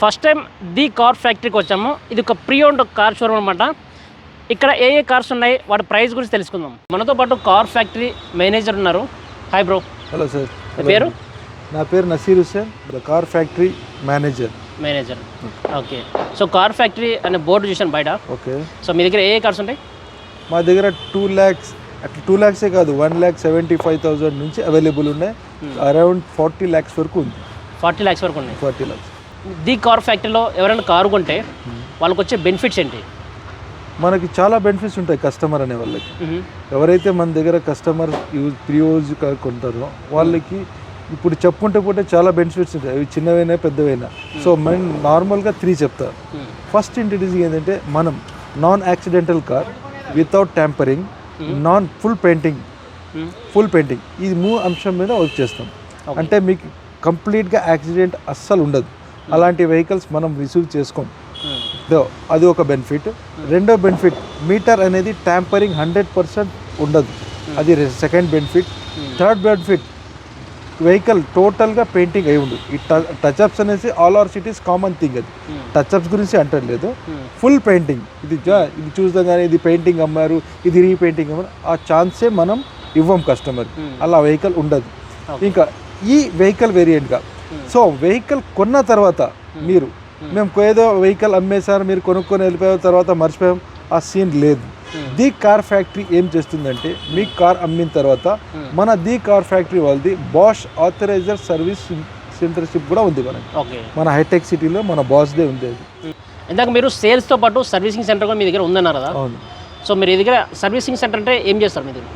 First time the car ఫ్యాక్టరీకి వచ్చాము. ఇది ఒక ప్రీ ఓన్డ్ కార్ షోరూమ్ అనమాట ఇక్కడ ఏ ఏ కార్స్ ఉన్నాయి వాటి ప్రైస్ గురించి తెలుసుకుందాం. మనతో పాటు కార్ ఫ్యాక్టరీ మేనేజర్ ఉన్నారు. హాయ్ బ్రో హలో సార్ పేరు? నా పేరు Naseer Hussain the car factory manager manager okay so car factory అనే బోర్డు చూసాను బయట. ఓకే సో మీ దగ్గర ఏ ఏ కార్స్ ఉంటాయి? మా దగ్గర టూ ల్యాక్స్ అట్లా టూ ల్యాక్సే కాదు one lakh seventy five thousand నుంచి అవైలబుల్ ఉన్నాయి. అరౌండ్ ఫార్టీ ల్యాక్స్ వరకు ఉంది. ఫార్టీ ల్యాక్స్ వరకు ఉన్నాయి. ఫార్టీ ల్యాక్స్ ది కార్ ఫ్యాక్టరీలో ఎవరైనా కారు కొంటే వాళ్ళకి వచ్చే బెనిఫిట్స్ ఏంటి? మనకి చాలా బెనిఫిట్స్ ఉంటాయి కస్టమర్ అనే వాళ్ళకి. ఎవరైతే మన దగ్గర customer use pre use car కొంటారో వాళ్ళకి ఇప్పుడు చెప్పుకుంటే పోతే చాలా బెనిఫిట్స్ ఉంటాయి. అవి చిన్నవైనా పెద్దవైనా. సో మనం నార్మల్గా త్రీ చెప్తారు. ఫస్ట్ ఇంట్రడ్యూసింగ్ ఏంటంటే మనం non accidental car without tampering non full painting. Full painting. ఈ మూడు అంశం మీద వర్క్ చేస్తాం. అంటే మీకు కంప్లీట్గా యాక్సిడెంట్ అస్సలు ఉండదు. అలాంటి వెహికల్స్ మనం రిసీవ్ చేసుకోం. దో అది ఒక బెనిఫిట్ రెండో బెనిఫిట్ మీటర్ అనేది ట్యాంపరింగ్ హండ్రెడ్ పర్సెంట్ ఉండదు. అది second benefit third benefit vehicle టోటల్గా పెయింటింగ్ అయి ఉండదు ఈ టచ్అప్స్ అనేసి all our cities common thing అది. Hmm. టచ్అప్స్ గురించి అంటలేదు Hmm. ఫుల్ పెయింటింగ్ ఇది జా- ఇది చూసగానే ఇది పెయింటింగ్ అమ్మారు ఇది రీపెయింటింగ్ అమ్మారు. ఆ ఛాన్సే మనం ఇవ్వం కస్టమర్ Hmm. అలా వెహికల్ ఉండదు. ఇంకా ఈ వెహికల్ వేరియంట్గా సో వెహికల్ కొన్న తర్వాత మీరు మేము ఏదో వెహికల్ అమ్మేసారు మీరు కొనుక్కొని వెళ్ళిపోయిన తర్వాత మర్చిపోయాం ఆ సీన్ లేదు. ది కార్ ఫ్యాక్టరీ ఏం చేస్తుందంటే మీ కార్ అమ్మిన తర్వాత మన ది కార్ ఫ్యాక్టరీ వాళ్ళది బాష్ ఆథరైజర్ సర్వీస్ సెంటర్షిప్ కూడా ఉంది మనకి. మన హైటెక్ సిటీలో మన బాస్దే ఉంది అది. ఇందాక మీరు సేల్స్తో పాటు సర్వీసింగ్ సెంటర్ కూడా మీ దగ్గర ఉందన్నారు కదా? అవును. సో మీరు దగ్గర సర్వీసింగ్ సెంటర్ అంటే ఏం చేస్తారు మీ దగ్గర?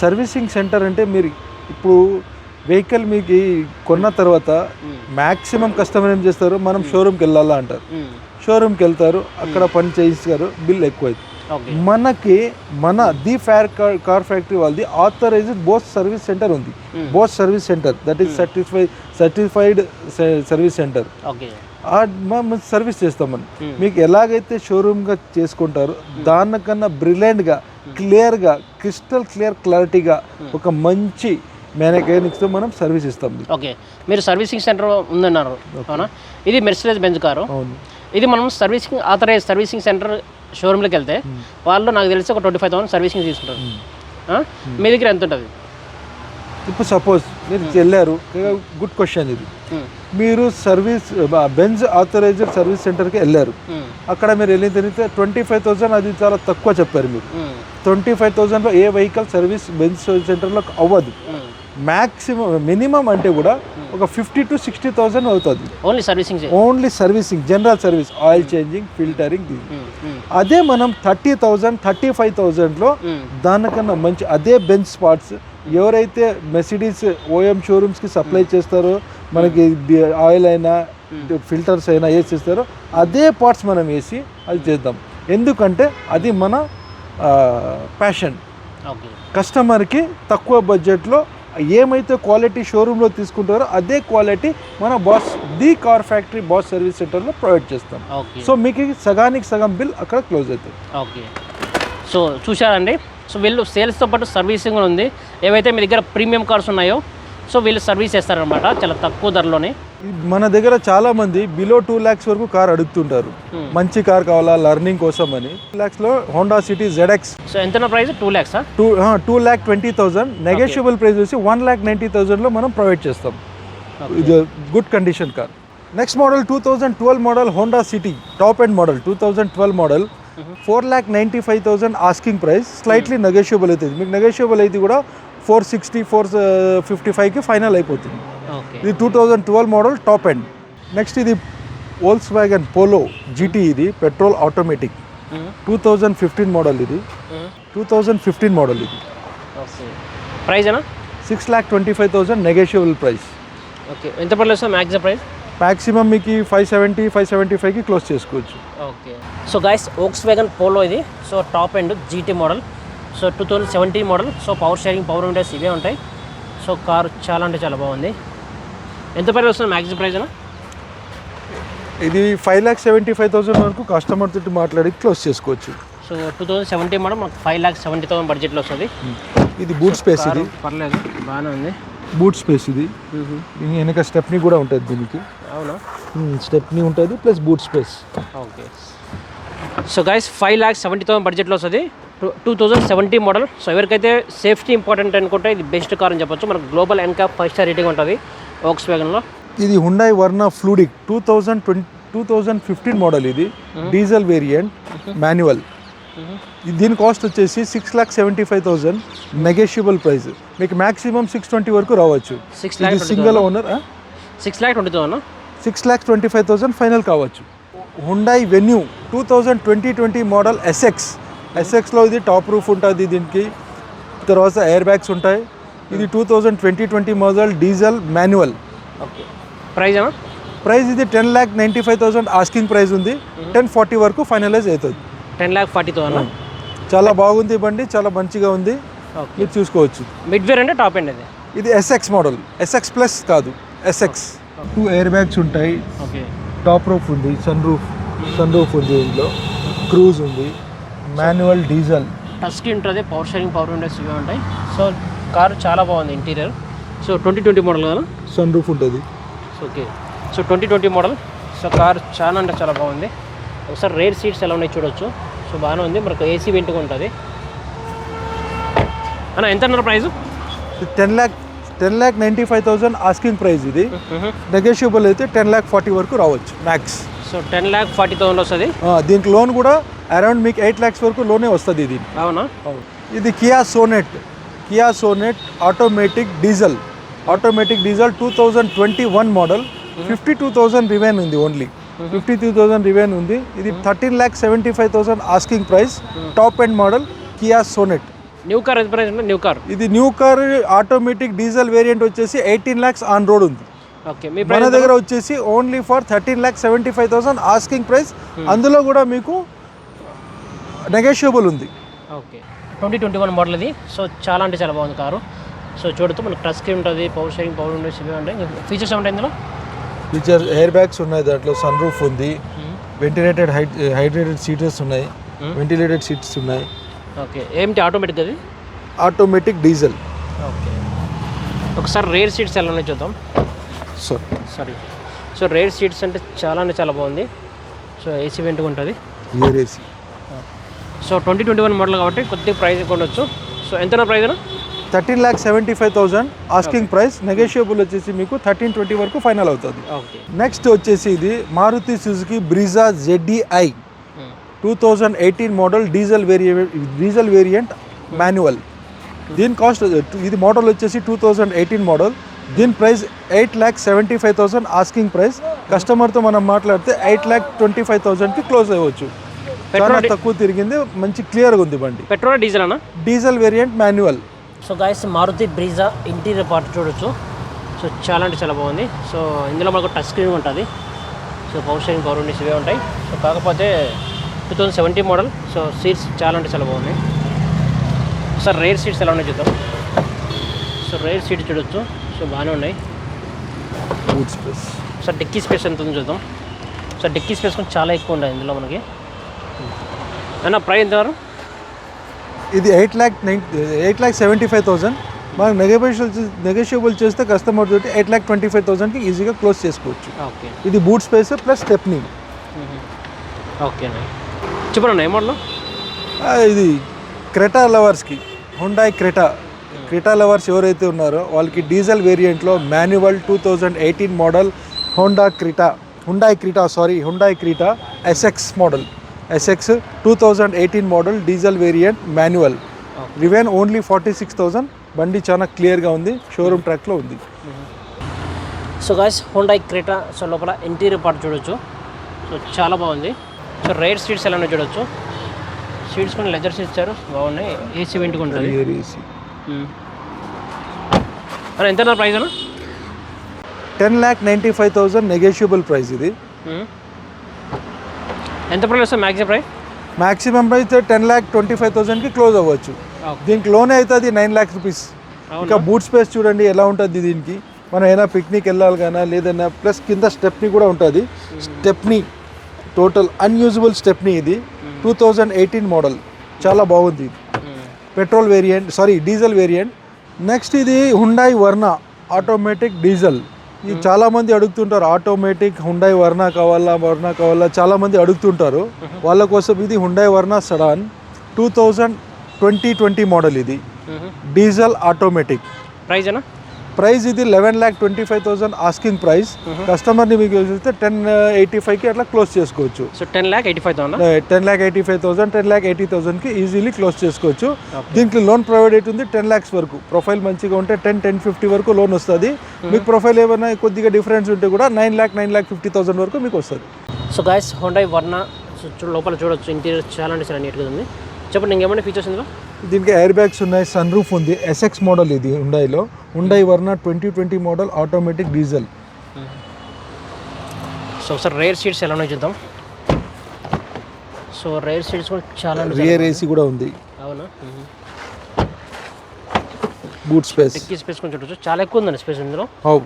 సర్వీసింగ్ సెంటర్ అంటే మీరు ఇప్పుడు వెహికల్ మీకు కొన్న తర్వాత మ్యాక్సిమం కస్టమర్ ఏం చేస్తారు? మనం షోరూమ్కి వెళ్ళాలా అంటారు. షోరూమ్కి వెళ్తారు. అక్కడ పని చేయిస్తారు బిల్ ఎక్కువ అవుతుంది ఓకే. మనకి మన the fire car car factory వాళ్ళది ఆథరైజ్డ్ బోస్ సర్వీస్ సెంటర్ ఉంది. Bosch service centre that is certify certified service centre service చేస్తాం మనం. మీకు ఎలాగైతే షోరూమ్గా చేసుకుంటారో దానికన్నా బ్రిలియంట్గా క్లియర్గా క్రిస్టల్ క్లియర్ క్లారిటీగా ఒక మంచి మెకానిక్స్తో మనం సర్వీస్ ఇస్తాం. ఓకే. మీరు సర్వీసింగ్ సెంటర్ ఉందన్నారు. అవునా? ఇది మెర్సిడెస్ బెంజ్ కారు. అవును. ఇది మనం సర్వీసింగ్ ఆథరైజ్ సర్వీసింగ్ సెంటర్ షోరూమ్లోకి వెళ్తే వాళ్ళు నాకు తెలిసి ఒక ట్వంటీ ఫైవ్ థౌసండ్ సర్వీసింగ్ తీసుకుంటారు? మీ దగ్గర ఎంత ఉంటుంది ఇప్పుడు సపోజ్ మీరు వెళ్ళారు గుడ్ క్వశ్చన్ ఇది. మీరు సర్వీస్ బెంజ్ ఆథరైజ్డ్ సర్వీస్ సెంటర్కి వెళ్ళారు. అక్కడ మీరు వెళ్ళిన తర్వాత ట్వంటీ ఫైవ్ థౌసండ్ అది చాలా తక్కువ చెప్పారు మీరు. ట్వంటీ ఫైవ్ థౌసండ్లో ఏ వెహికల్ సర్వీస్ బెంజ్ సెంటర్లో అవ్వదు. మ్యాక్సిమం మినిమం అంటే కూడా ఒక ఫిఫ్టీ టు సిక్స్టీ థౌసండ్ అవుతుంది. Only servicing only servicing general service oil changing filtering. అదే మనం థర్టీ థౌజండ్ థర్టీ ఫైవ్ థౌజండ్లో. దానికన్నా మంచి అదే బెంచ్ స్పాట్స్ ఎవరైతే మెసిడీస్ ఓఎం షోరూమ్స్కి సప్లై చేస్తారో మనకి ఆయిల్ అయినా ఫిల్టర్స్ అయినా వేసి చేస్తారో అదే పార్ట్స్ మనం వేసి అది చేద్దాం. ఎందుకంటే అది మన ప్యాషన్. కస్టమర్కి తక్కువ బడ్జెట్లో ఏమైతే క్వాలిటీ షోరూంలో తీసుకుంటారో అదే క్వాలిటీ మన Bosch the car factory Bosch service సెంటర్లో ప్రొవైడ్ చేస్తాం. సో మీకు సగానికి సగం బిల్ అక్కడ క్లోజ్ అవుతుంది. ఓకే సో చూశారండి? సో వీళ్ళు సేల్స్తో పాటు సర్వీసింగ్ కూడా ఉంది. ఏవైతే మీ దగ్గర ప్రీమియం కార్స్ ఉన్నాయో సో వీళ్ళు సర్వీస్ చేస్తారనమాట చాలా తక్కువ ధరలోనే. మన దగ్గర చాలా మంది బిలో టూ ల్యాక్స్ వరకు కార్ అడుగుతుంటారు. మంచి కార్ కావాలా లర్నింగ్ కోసం అని ల్యాక్స్లో హోండా సిటీ జెడ్ఎక్స్ సో ఎంత price two ల్యాక్సా two two lakh twenty thousand negotiable price వచ్చి వన్ ల్యాక్ నైంటీ థౌసండ్లో మనం ప్రొవైడ్ చేస్తాం. ఇది good condition car next model two thousand twelve model Honda City top end model two thousand twelve model four lakh ninety five thousand asking price slightly negotiable అవుతుంది మీకు negotiable అయితే కూడా four sixty four fifty ఫైవ్కి final అయిపోతుంది. ఇది two thousand twelve model top end. Next ఇది Volkswagen Polo GT ఇది petrol automatic. Two thousand fifteen model ఇది. టూ థౌజండ్ ఫిఫ్టీన్ మోడల్ ఇది. ఓకే. ప్రైస్ ఏనా six lakh twenty five thousand negotiable price okay. ఎంత పడలేదు sir maximum price maximum మీకు five seventy five seventy ఫైవ్కి close చేసుకోవచ్చు. Okay. So guys Volkswagen Polo ఇది. So top end GT model so two thousand seventeen model. So power steering power windows ఇవే ఉంటాయి. So car చాలా అంటే చాలా బాగుంది. ఎంత ప్రైస్ వస్తుంది మ్యాక్సిమం ప్రైస్ ఇది five lakh seventy five thousand వరకు కస్టమర్ తోటి మాట్లాడి క్లోజ్ చేసుకోవచ్చు. So two thousand seventeen model మనకు ఫైవ్ ల్యాక్స్ సెవెంటీ థౌసండ్ బడ్జెట్లో వస్తుంది. ఇది బూట్ స్పేస్ ఇది. పర్లేదు బాగానే ఉంది. బూట్ స్పేస్ ఇది. వెనక స్టెప్నీ కూడా ఉంటుంది దీనికి. అవునా? స్టెప్నీ ఉంటుంది plus boot space okay. So guys five lakhs seventy thousand బడ్జెట్లో వస్తుంది. Two two thousand seventy model so ఎవరికైతే సేఫ్టీ ఇంపార్టెంట్ అనుకుంటే ఇది బెస్ట్ కార్ అని చెప్పొచ్చు. మనకు గ్లోబల్ ఎన్కా ఫైవ్ స్టార్ రేటింగ్ ఉంటుంది ఓక్స్ వ్యాగన్లో ఇది Hyundai Verna fluidic two thousand twenty two thousand fifteen model ఇది. డీజిల్ వేరియంట్ మాన్యువల్ దీని కాస్ట్ వచ్చేసి six lakh seventy five thousand negotiable price మీకు మాక్సిమం సిక్స్ ట్వంటీ వరకు రావచ్చు. Six lakh single owner six lakh twenty thousand six lakhs twenty five thousand final కావచ్చు. Hyundai Venue two thousand twenty twenty model SX ఎస్ఎక్స్లో ఇది top roof ఉంటుంది దీనికి. తర్వాత air bags ఉంటాయి. ఇది two thousand twenty twenty model diesel manual prize price ఇది ten lakh ninety five thousand asking price ఉంది ten forty వరకు ఫైనలైజ్ అవుతుంది. టెన్ ల్యాక్ ఫార్టీ థౌసండ్ చాలా బాగుంది బండి చాలా మంచిగా ఉంది. మీరు చూసుకోవచ్చు. మిడ్ వేర్ అంటే టాప్ ఎండ్ అది? ఇది ఎస్ఎక్స్ మోడల్ ఎస్ఎక్స్ ప్లస్ కాదు. ఎస్ఎక్స్ టూ ఎయిర్ బ్యాగ్స్ ఉంటాయి. టాప్ రూఫ్ ఉంది సన్ రూఫ్ సన్ రూఫ్ ఉంది ఇంట్లో క్రూజ్ ఉంది. Manual diesel. టచ్ స్క్రీన్ ఉంటుంది పవర్ షేరింగ్ పవర్ విండోస్ ఇవే ఉంటాయి. సో కారు చాలా బాగుంది interior so twenty twenty model కదా? సన్ రూఫ్ ఉంటుంది. Okay so twenty twenty model so car చాలా అంటే చాలా బాగుంది. ఒకసారి రేర్ సీట్స్ ఎలా ఉన్నాయి చూడొచ్చు. సో బాగానే ఉంది. మనకు ఏసీ వెంట్గా ఉంటుంది. అన్న ఎంత అన్నారు price ten lakh ten lakh ninety five thousand asking price ఇది నెగోషియబుల్ అయితే టెన్ ల్యాక్ ఫార్టీ వరకు రావచ్చు max so ten lakh forty thousand వస్తుంది. దీనికి లోన్ కూడా అరౌండ్ మీకు ఎయిట్ ల్యాక్స్ వరకు లోనే వస్తుంది ఇది. అవునా? ఇది Kia Sonet. Kia Sonet automatic diesel. Automatic diesel two thousand twenty one model. Fifty two thousand driven ఉంది only. Fifty two thousand driven ఉంది. ఇది thirteen lakh seventy five thousand asking price top end model Kia Sonet. New car new car ఇది new car automatic diesel variant వచ్చేసి eighteen lakhs on road ఉంది. మన దగ్గర వచ్చేసి only for thirteen lakh seventy five thousand asking price అందులో కూడా మీకు negotiable ఉంది. Okay twenty twenty one model ఇది. సో చాలా అంటే చాలా బాగుంది కారు. సో చూడుతూ మనకు టచ్ స్క్రీన్ ఉంటుంది పవర్ షేరింగ్ పవర్ ఇవి ఉంటాయి. ఫీచర్స్ ఉంటాయి ఇందులో? ఫీచర్స్ ఎయిర్ బ్యాగ్స్ ఉన్నాయి దాంట్లో సన్ రూఫ్ ఉంది. వెంటిలేటెడ్ హైట్ హైడ్రేటెడ్ సీటర్స్ ఉన్నాయి. వెంటిలేటెడ్ సీట్స్ ఉన్నాయి. ఓకే ఏమిటి ఆటోమేటిక్ అది? ఆటోమేటిక్ డీజిల్ ఓకే ఒకసారి రేర్ సీట్స్ ఎలా ఉన్నాయి చూద్దాం. So sorry so rear seats అంటే చాలా అంటే చాలా బాగుంది. సో ఏసీ వెంట్గా ఉంటుంది. AC so twenty twenty one model కాబట్టి కొద్దిగా ప్రైస్ కొనవచ్చు సో ఎంత price thirteen lakh seventy five thousand asking price negotiable వచ్చేసి మీకు థర్టీన్ ట్వంటీ వరకు ఫైనల్ అవుతుంది. నెక్స్ట్ వచ్చేసి ఇది Maruti Suzuki Brezza ZDI two thousand eighteen model diesel variant diesel variant manual దీని కాస్ట్ ఇది మోడల్ వచ్చేసి టూ థౌజండ్ ఎయిటీన్ మోడల్ దీని price eight lakh seventy five thousand asking price. కస్టమర్తో మనం మాట్లాడితే ఎయిట్ ల్యాక్ ట్వంటీ ఫైవ్ థౌసండ్కి క్లోజ్ అవ్వచ్చు. చాలా తక్కువ తిరిగింది మంచి క్లియర్గా ఉంది బండి. పెట్రోల్ డీజిల్ అన్న? Diesel variant manual. So guys Maruti Brezza interior part చూడొచ్చు. సో చాలా అంటే చాలా బాగుంది. సో ఇందులో మనకు టచ్ స్క్రీన్ ఉంటుంది. So power steering power windows ఇవే ఉంటాయి. సో కాకపోతే two thousand seventy model. So seats చాలా అంటే చాలా బాగున్నాయి. సార్ రేర్ సీట్స్ ఎలా ఉన్నాయి చూద్దాం. సో రేర్ సీట్స్ చూడొచ్చు. సో బాగానే ఉన్నాయి. Boot space sir dickey space ఎంత ఉందో చూద్దాం. సార్ డిక్కీ స్పేస్ కొంచెం చాలా ఎక్కువ ఉంటుంది ఇందులో మనకి. అన్న ప్రైస్ ఎంత వరకు? ఇది eight lakh nine eight lakh seventy five thousand మనం నెగోషియబుల్ నెగోషియబుల్ చేస్తే కస్టమర్ తోటి ఎయిట్ ల్యాక్ ట్వంటీ ఫైవ్ థౌసండ్కి ఈజీగా క్లోజ్ చేసుకోవచ్చు. ఓకే. ఇది boot space plus stepney okay చెప్పండి ఏ మోడల్? ఇది Creta లవర్స్కి. Hyundai Creta. Creta lovers ఎవరైతే ఉన్నారో వాళ్ళకి diesel వేరియంట్లో manual two thousand eighteen model Honda Creta Hyundai Creta sorry Hyundai Creta SX model. SX two thousand eighteen model diesel variant manual. రివెన్ only forty six thousand బండి చాలా క్లియర్గా ఉంది showroom ట్రాక్లో ఉంది. So guys Honda Creta so లోపల interior part చూడొచ్చు. So చాలా బాగుంది. సో రైట్ సీట్స్ ఎలా చూడొచ్చు. సీట్స్ కూడా లెదర్ సీట్స్ ఇచ్చారు. బాగున్నాయి. ఏసీ వెంట్గా ఉంటుంది. అన్న ఎంత ప్రైస్ అన్న? Ten lakh ninety five thousand negotiable price ఇది. ఎంత ప్రైస్ వస్తుంది maximum price maximum price ten lakh twenty five థౌసండ్కి close అవ్వచ్చు. దీనికి లోనే అవుతుంది? నైన్ ల్యాక్స్ రూపీస్ ఇంకా బూట్ స్పేస్ చూడండి ఎలా ఉంటుంది దీనికి? మనం ఏదైనా పిక్నిక్ వెళ్ళాలి కానీ లేదన్నా ప్లస్ కింద స్టెప్నీ కూడా ఉంటుంది. స్టెప్నీ టోటల్ అన్యూజబుల్ స్టెప్నీ ఇది. టూ థౌజండ్ ఎయిటీన్ మోడల్ చాలా బాగుంది. ఇది petrol variant sorry diesel variant. Next ఇది హుండాయ్ వర్ణ ఆటోమేటిక్ డీజిల్ ఇది చాలా మంది అడుగుతుంటారు ఆటోమేటిక్ హుండై వర్ణ కావాలా వర్ణ కావాలా? చాలా మంది అడుగుతుంటారు వాళ్ళ కోసం ఇది Hyundai Verna sedan two thousand twenty twenty model ఇది. డీజిల్ ఆటోమేటిక్ ప్రైజ్ అన్న ప్రైస్ ఇది eleven lakh twenty five thousand asking price. కస్టమర్ని మీకు చూస్తే టెన్ ఎయిటీ ఫైవ్కి అట్లా క్లోజ్ చేసుకోవచ్చు. So ten lakh eighty five thousand ten lakh eighty five thousand ten lakh eighty థౌసండ్కి easily close చేసుకోవచ్చు. దీంట్లో లోన్ ప్రొవైడ్ అవుతుంది టెన్ ల్యాక్స్ వరకు. ప్రొఫైల్ మంచిగా ఉంటే టెన్ టెన్ ఫిఫ్టీ వరకు లోన్ వస్తుంది. మీకు ప్రొఫైల్ ఏమైనా కొద్దిగా డిఫరెన్స్ ఉంటే కూడా nine lakh nine lakh fifty thousand వరకు మీకు వస్తుంది. సో గాయస్ హోండా వర్ణ లోపల చూడొచ్చు. ఇంటీరియర్ చాలా అంటే చాలా నీట్గా ఉంది చెప్పండి ఇంకేమైనా ఫీచర్స్ ఇందులో? దీనికి ఎయిర్ బ్యాగ్స్ ఉన్నాయి సన్ రూఫ్ ఉంది ఎస్ఎక్స్ మోడల్ ఇది ఉండాయిలో Hyundai Verna twenty twenty model automatic diesel so ఒకసారి రేర్ సీట్స్ ఎలా ఉన్నాయో చూద్దాం. సో రేర్ సీట్స్ కూడా చాలా రియర్ ఏసీ కూడా ఉంది. అవునా? బూట్ స్పేస్ ఎక్కి స్పేస్ కొంచెం చూడొచ్చు. చాలా ఎక్కువ ఉందండి స్పేస్ ఇందులో. హౌ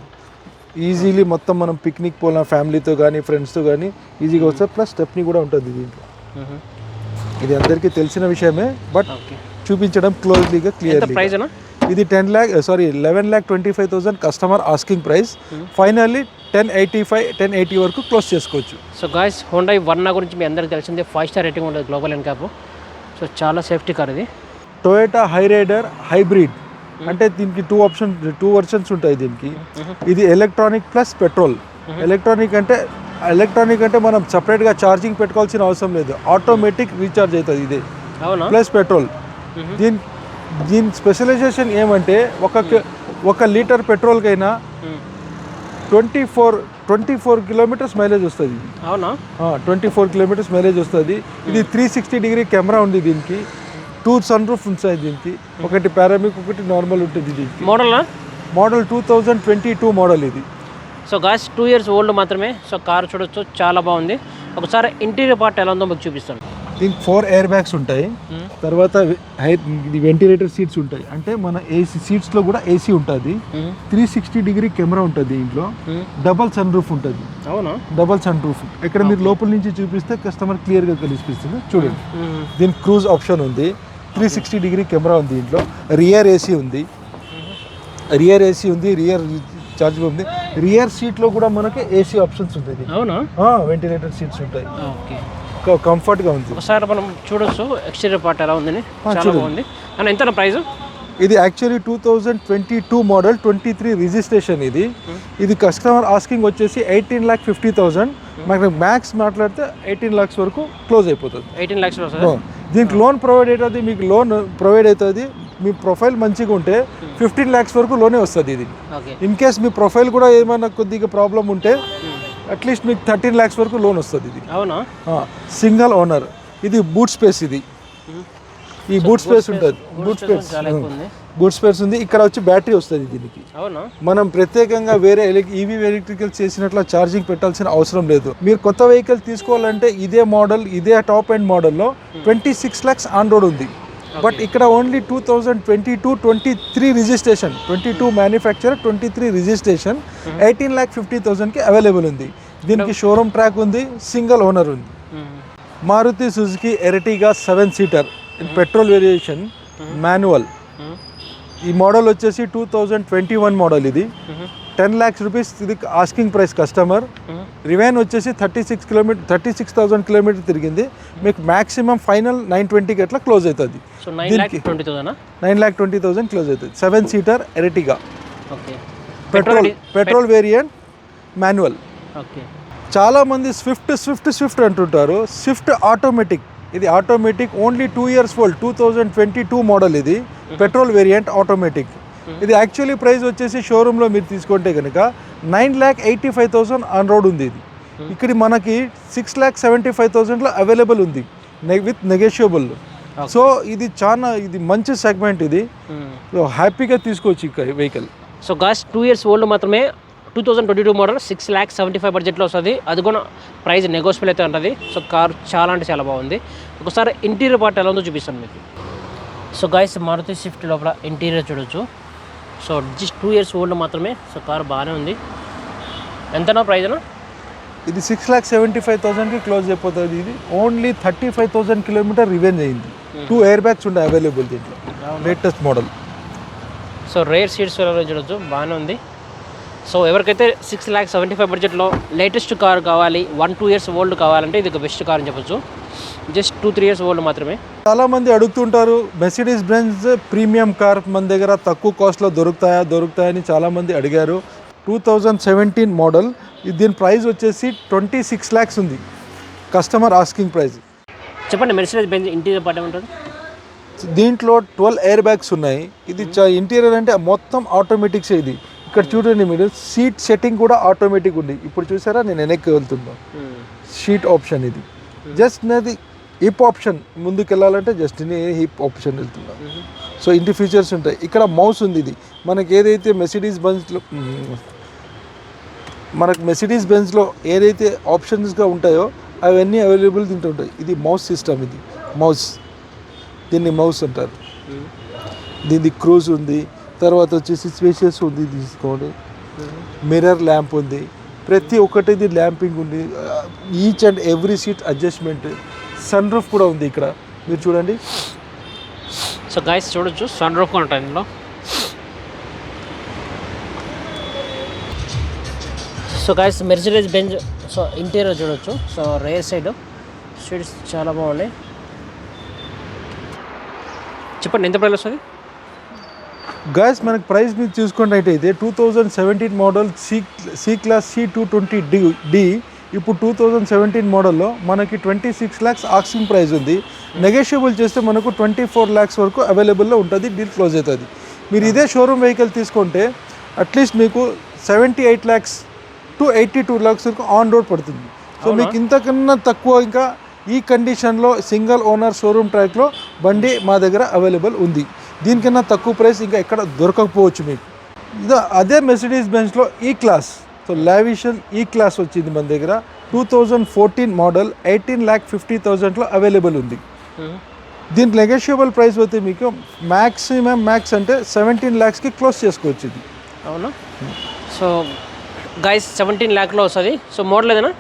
ఈజీలీ మొత్తం మనం పిక్నిక్ పోయిన ఫ్యామిలీతో కానీ ఫ్రెండ్స్తో కానీ ఈజీగా వస్తుంది ప్లస్ స్టెప్ని కూడా ఉంటుంది దీంట్లో. ఇది అందరికీ తెలిసిన విషయమే బట్ ఓకే చూపించడం క్లోజ్లీగా క్లియర్ ఇది ten lakh sorry eleven lakh twenty five thousand customer asking price finally ten eighty five ten eighty వరకు క్లోజ్ చేసుకోవచ్చు. సో గాయస్ హోండా వర్ణ గురించి మీ అందరికీ తెలిసిందే. ఫైవ్ స్టార్ రేటింగ్ ఉంటుంది గ్లోబల్ ఎన్ క్యాప్ సో చాలా సేఫ్టీ కార్ ఇది. Toyota Hyryder hybrid అంటే దీనికి టూ ఆప్షన్ టూ వర్షన్స్ ఉంటాయి దీనికి. ఇది ఎలక్ట్రానిక్ ప్లస్ పెట్రోల్ ఎలక్ట్రానిక్ అంటే ఎలక్ట్రానిక్ అంటే మనం సపరేట్గా ఛార్జింగ్ పెట్టుకోవాల్సిన అవసరం లేదు. ఆటోమేటిక్ రీఛార్జ్ అవుతుంది ఇదే. ప్లస్ పెట్రోల్ దీని దీని స్పెషలైజేషన్ ఏమంటే ఒక ఒక litre పెట్రోల్కైనా twenty four twenty four kilometres mileage వస్తుంది. అవునా? ట్వంటీ ఫోర్ కిలోమీటర్స్ మైలేజ్ వస్తుంది. ఇది త్రీ సిక్స్టీ డిగ్రీ కెమెరా ఉంది దీనికి. టూ సన్ రూఫ్ ఉంటాయి దీనికి. ఒకటి పారామిక్ ఒకటి నార్మల్ ఉంటుంది దీనికి. Model? Model two thousand twenty two model ఇది. So guys two years old మాత్రమే. సో కార్ చూడొచ్చు చాలా బాగుంది. ఒకసారి ఇంటీరియర్ పార్ట్ ఎలా ఉందో మీకు చూపిస్తాను. దీనికి ఫోర్ ఎయిర్ బ్యాగ్స్ ఉంటాయి. తర్వాత హై ఇది వెంటిలేటర్ సీట్స్ ఉంటాయి. అంటే మన ఏసీ సీట్స్లో కూడా ఏసీ ఉంటుంది. త్రీ సిక్స్టీ డిగ్రీ కెమెరా ఉంటుంది దీంట్లో. డబల్ సన్ రూఫ్ ఉంటుంది. అవునా? డబల్ సన్ రూఫ్ ఇక్కడ మీరు లోపల నుంచి చూపిస్తే కస్టమర్ క్లియర్గా కనిపిస్తుంది. చూడండి. దీనికి క్రూజ్ ఆప్షన్ ఉంది. త్రీ సిక్స్టీ డిగ్రీ కెమెరా ఉంది దీంట్లో. రియర్ ఏసీ ఉంది. రియర్ ఏసీ ఉంది. రియర్ చార్జ్ ఉంది. రియర్ సీట్లో కూడా మనకి ఏసీ ఆప్షన్స్ ఉంటాయి అవునా? వెంటిలేటర్ సీట్స్ ఉంటాయి. ఓకే కంఫర్ట్గా ఉంది. ఒకసారి మనం చూడొచ్చు. ఎక్స్టీరియర్ పార్ట్ ఎలా ఉందని. చాలా. బాగుంది. అండ్ ఎంత ప్రైస్ ఇది actually two thousand twenty two model twenty three registration ఇది ఇది కస్టమర్ ఆస్కింగ్ వచ్చేసి ఎయిటీన్ ల్యాక్ ఫిఫ్టీ థౌసండ్ మనకి మ్యాక్స్ మాట్లాడితే ఎయిటీన్ ల్యాక్స్ వరకు క్లోజ్ అయిపోతుంది. ఎయిటీన్ ల్యాక్స్ వస్తుంది? దీనికి లోన్ ప్రొవైడ్ అవుతుంది మీకు లోన్ ప్రొవైడ్ అవుతుంది. మీ ప్రొఫైల్ మంచిగా ఉంటే ఫిఫ్టీన్ ల్యాక్స్ వరకు లోనే వస్తుంది ఇది. ఇన్ కేస్ మీ ప్రొఫైల్ కూడా ఏమైనా కొద్దిగా ప్రాబ్లం ఉంటే అట్లీస్ట్ మీకు థర్టీన్ ల్యాక్స్ వరకు లోన్ వస్తుంది ఇది. అవునా? Single owner. ఇది బూట్ స్పేస్ ఇది. ఈ బూట్ స్పేస్ ఉంటుంది. బూట్ స్పేస్ బూట్ స్పేస్ ఉంది. ఇక్కడ వచ్చి బ్యాటరీ వస్తుంది దీనికి. మనం ప్రత్యేకంగా వేరే ఈవీ ఎలక్ట్రికల్ చేసినట్లు ఛార్జింగ్ పెట్టాల్సిన అవసరం లేదు. మీరు కొత్త వెహికల్ తీసుకోవాలంటే ఇదే మోడల్ ఇదే టాప్ ఎండ్ మోడల్లో twenty six lakhs on road ఉంది. బట్ ఇక్కడ only two thousand twenty two twenty three registration twenty two manufacture twenty three registration eighteen lakh fifty థౌసండ్కి available ఉంది. దీనికి షోరూమ్ ట్రాక్ ఉంది సింగిల్ ఓనర్ ఉంది. Maruti Suzuki Ertiga seven seater petrol variation manual ఈ model వచ్చేసి two thousand twenty one model ఇది ten lakhs rupees ఇది asking price customer driven వచ్చేసి thirty six kilometre thirty six thousand kilometre తిరిగింది. మీకు maximum final nine ట్వంటీకి అట్లా క్లోజ్ అవుతుంది? So nine lakh twenty thousand close అవుతుంది. Seven seater Ertiga petrol petrol variant manual okay చాలా మంది స్విఫ్ట్ స్విఫ్ట్ స్విఫ్ట్ అంటుంటారు. స్విఫ్ట్ ఆటోమేటిక్ ఇది automatic only two years old two thousand twenty two model ఇది petrol variant automatic ఇది actually price వచ్చేసి షోరూంలో మీరు తీసుకుంటే కనుక nine lakh eighty five thousand on road ఉంది ఇది. ఇక్కడ మనకి సిక్స్ ల్యాక్ సెవెంటీ ఫైవ్ థౌసండ్లో అవైలబుల్ ఉంది విత్ నెగోషియబుల్ సో ఇది చాలా ఇది మంచి సెగ్మెంట్ ఇది. సో హ్యాపీగా తీసుకోవచ్చు ఈ vehicle so guys two years old మాత్రమే two thousand twenty two model six lakh seventy five బడ్జెట్లో వస్తుంది. అది కూడా ప్రైస్ నెగోషియబుల్ అయితే ఉంటుంది. సో కార్ చాలా అంటే చాలా బాగుంది. ఒకసారి ఇంటీరియర్ పార్ట్ ఎలా ఉందో చూపిస్తాను మీకు. సో గాయస్ మారుతి స్విఫ్ట్ లోపల ఇంటీరియర్ చూడొచ్చు. So just two years old మాత్రమే సో కార్ బాగానే ఉంది. ఎంతనా ప్రైజ్ అనా ఇది సిక్స్ ల్యాక్ సెవెంటీ ఫైవ్ థౌసండ్కి క్లోజ్ అయిపోతుంది. ఇది only thirty five thousand kilometre revenge అయింది. టూ ఎయిర్ బ్యాగ్స్ ఉండే అవైలబుల్ దీంట్లో. Latest model so rear seats చూడొచ్చు బాగానే ఉంది. సో ఎవరికైతే సిక్స్ ల్యాక్ సెవెంటీ ఫైవ్ బడ్జెట్లో లేటెస్ట్ కార్ కావాలి వన్ టూ ఇయర్స్ ఓల్డ్ కావాలంటే ఇది ఒక బెస్ట్ కార్ అని చెప్పొచ్చు. Just two three years old మాత్రమే. చాలా మంది అడుగుతుంటారు మెసిడీస్ బ్రెంజ్ ప్రీమియం కార్ మన దగ్గర తక్కువ కాస్ట్లో దొరుకుతాయా దొరుకుతాయని చాలా మంది అడిగారు. టూ థౌజండ్ సెవెంటీన్ మోడల్ దీని ప్రైస్ వచ్చేసి ట్వంటీ సిక్స్ ల్యాక్స్ ఉంది. కస్టమర్ ఆస్కింగ్ ప్రైస్ చెప్పండి మెర్సిడెస్ బెంజ్ ఇంటీరియర్ పార్ట్ ఏముంటుంది? దీంట్లో ట్వెల్వ్ ఎయిర్ బ్యాగ్స్ ఉన్నాయి. ఇది ఇంటీరియర్ అంటే మొత్తం ఆటోమేటిక్స్ ఇది. ఇక్కడ చూడండి మీరు సీట్ సెట్టింగ్ కూడా ఆటోమేటిక్ ఉంది. ఇప్పుడు చూసారా నేను వెనక్కి వెళ్తున్నా. షీట్ ఆప్షన్ ఇది. జస్ట్ నాది హిప్ ఆప్షన్ ముందుకు వెళ్ళాలంటే జస్ట్ నేను హిప్ ఆప్షన్ వెళ్తున్నా. సో ఇంటి ఫీచర్స్ ఉంటాయి. ఇక్కడ మౌస్ ఉంది ఇది. మనకి ఏదైతే మెసిడీస్ బెంజ్లో మనకు మెసిడీస్ బెంజ్లో ఏదైతే ఆప్షన్స్గా ఉంటాయో అవన్నీ అవైలబుల్ దీంట్లో ఉంటాయి. ఇది మౌస్ సిస్టమ్ ఇది. మౌస్ దీన్ని మౌస్ అంటారు. దీన్ని క్రూజ్ ఉంది. తర్వాత వచ్చేసి స్పేషియస్ ఉంది తీసుకోండి. మిర్రర్ ల్యాంప్ ఉంది. ప్రతి ఒక్కటిది ల్యాంపింగ్ ఉంది. Each and every seat adjustment sun roof కూడా ఉంది ఇక్కడ. మీరు చూడండి. సో గాయస్ చూడొచ్చు. సన్ రూఫ్ కూడా ఉంటుంది ఇందులో so guys Mercedes Benz so interior చూడొచ్చు. సో రేర్ సైడ్ స్వీట్స్ చాలా బాగున్నాయి. చెప్పండి ఎంత ప్రైస్ వస్తుంది? గాయస్ మనకి ప్రైస్ మీరు చూసుకున్నట్టయితే two thousand seventeen model C C class C two twenty D D ఇప్పుడు టూ థౌజండ్ సెవెంటీన్ మోడల్లో మనకి twenty six lakhs asking price ఉంది. నెగోషియబుల్ చేస్తే మనకు ట్వంటీ ఫోర్ ల్యాక్స్ వరకు అవైలబుల్లో ఉంటుంది డీల్ క్లోజ్ అవుతుంది. మీరు ఇదే షోరూమ్ వెహికల్ తీసుకుంటే అట్లీస్ట్ మీకు seventy eight lakhs to eighty two lakhs వరకు ఆన్ రోడ్ పడుతుంది. సో మీకు ఇంతకన్నా తక్కువ ఇంకా ఈ కండిషన్లో సింగిల్ ఓనర్ షోరూమ్ ట్రాక్లో బండి మా దగ్గర అవైలబుల్ ఉంది. దీనికన్నా తక్కువ ప్రైస్ ఇంకా ఎక్కడ దొరకకపోవచ్చు మీకు. ఇదో అదే మెసిడీస్ బెంచ్లో ఈ క్లాస్ సో లావిషన్ ఈ క్లాస్ వచ్చింది మన దగ్గర. Two thousand fourteen model eighteen lakh fifty థౌజండ్లో అవైలబుల్ ఉంది. దీనికి నెగోషియబుల్ ప్రైస్ పోతే మీకు మ్యాక్సిమం మ్యాక్స్ అంటే సెవెంటీన్ ల్యాక్స్కి క్లోజ్ చేసుకోవచ్చు ఇది అవునా. సో గైస్ సెవెంటీన్ ల్యాక్లో వస్తుంది. సో మోడల్ ఏదైనా?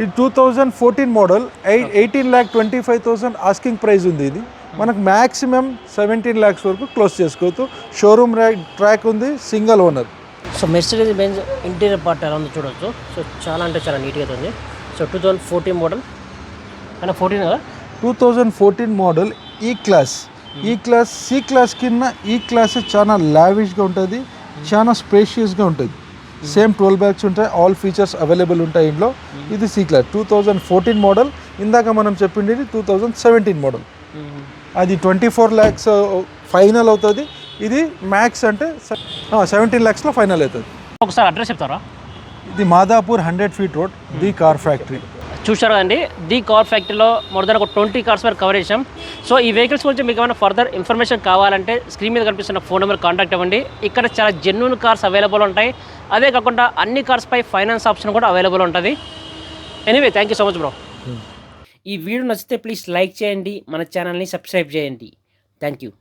ఇది two thousand fourteen model eight eighteen lakh twenty five thousand asking price ఉంది ఇది. మనకు మ్యాక్సిమం సెవెంటీన్ ల్యాక్స్ వరకు క్లోజ్ చేసుకోవచ్చు. షోరూమ్ ట్రాక్ ఉంది single owner so Mercedes Benz interior part ఎలా ఉందో చూడొచ్చు. సో చాలా అంటే చాలా నీట్గా ఉంది. So two thousand fourteen model అయినా ఫోర్టీన్ కదా? Two thousand fourteen model E class E class C class కింద ఈ క్లాస్ చాలా లావిష్గా ఉంటుంది చాలా స్పేషియస్గా ఉంటుంది. సేమ్ ట్వెల్వ్ బ్యాగ్స్ ఉంటాయి ఆల్ ఫీచర్స్ అవైలబుల్ ఉంటాయి ఇంట్లో. ఇది C class two thousand fourteen model ఇందాక మనం చెప్పింది టూ థౌజండ్ సెవెంటీన్ మోడల్ అది ట్వంటీ ఫోర్ ల్యాక్స్ ఫైనల్ అవుతుంది. ఇది మ్యాక్స్ అంటే సెవెంటీన్ ల్యాక్స్లో ఫైనల్ అవుతుంది. ఒకసారి అడ్రస్ చెప్తారా? ఇది Madhapur hundred feet road the car factory చూశారు కదండి ది కార్ ఫ్యాక్టరీలో మోర్ దాన్ ఒక ట్వంటీ కార్స్ వరకు కవర్ చేసాం సో ఈ వెహికల్స్ గురించి మీకు ఏమైనా ఫర్దర్ ఇన్ఫర్మేషన్ కావాలంటే స్క్రీన్ మీద కనిపిస్తున్న ఫోన్ నెంబర్ కాంటాక్ట్ అవ్వండి. ఇక్కడ చాలా జెన్యున్ కార్స్ అవైలబుల్ ఉంటాయి. అదే కాకుండా అన్ని కార్స్ పై ఫైనాన్స్ ఆప్షన్ కూడా అవైలబుల్ ఉంటుంది. Anyway thank you so much bro ఈ వీడియో నచ్చితే ప్లీజ్ లైక్ చేయండి. మన ఛానల్ని సబ్స్క్రైబ్ చేయండి. Thank you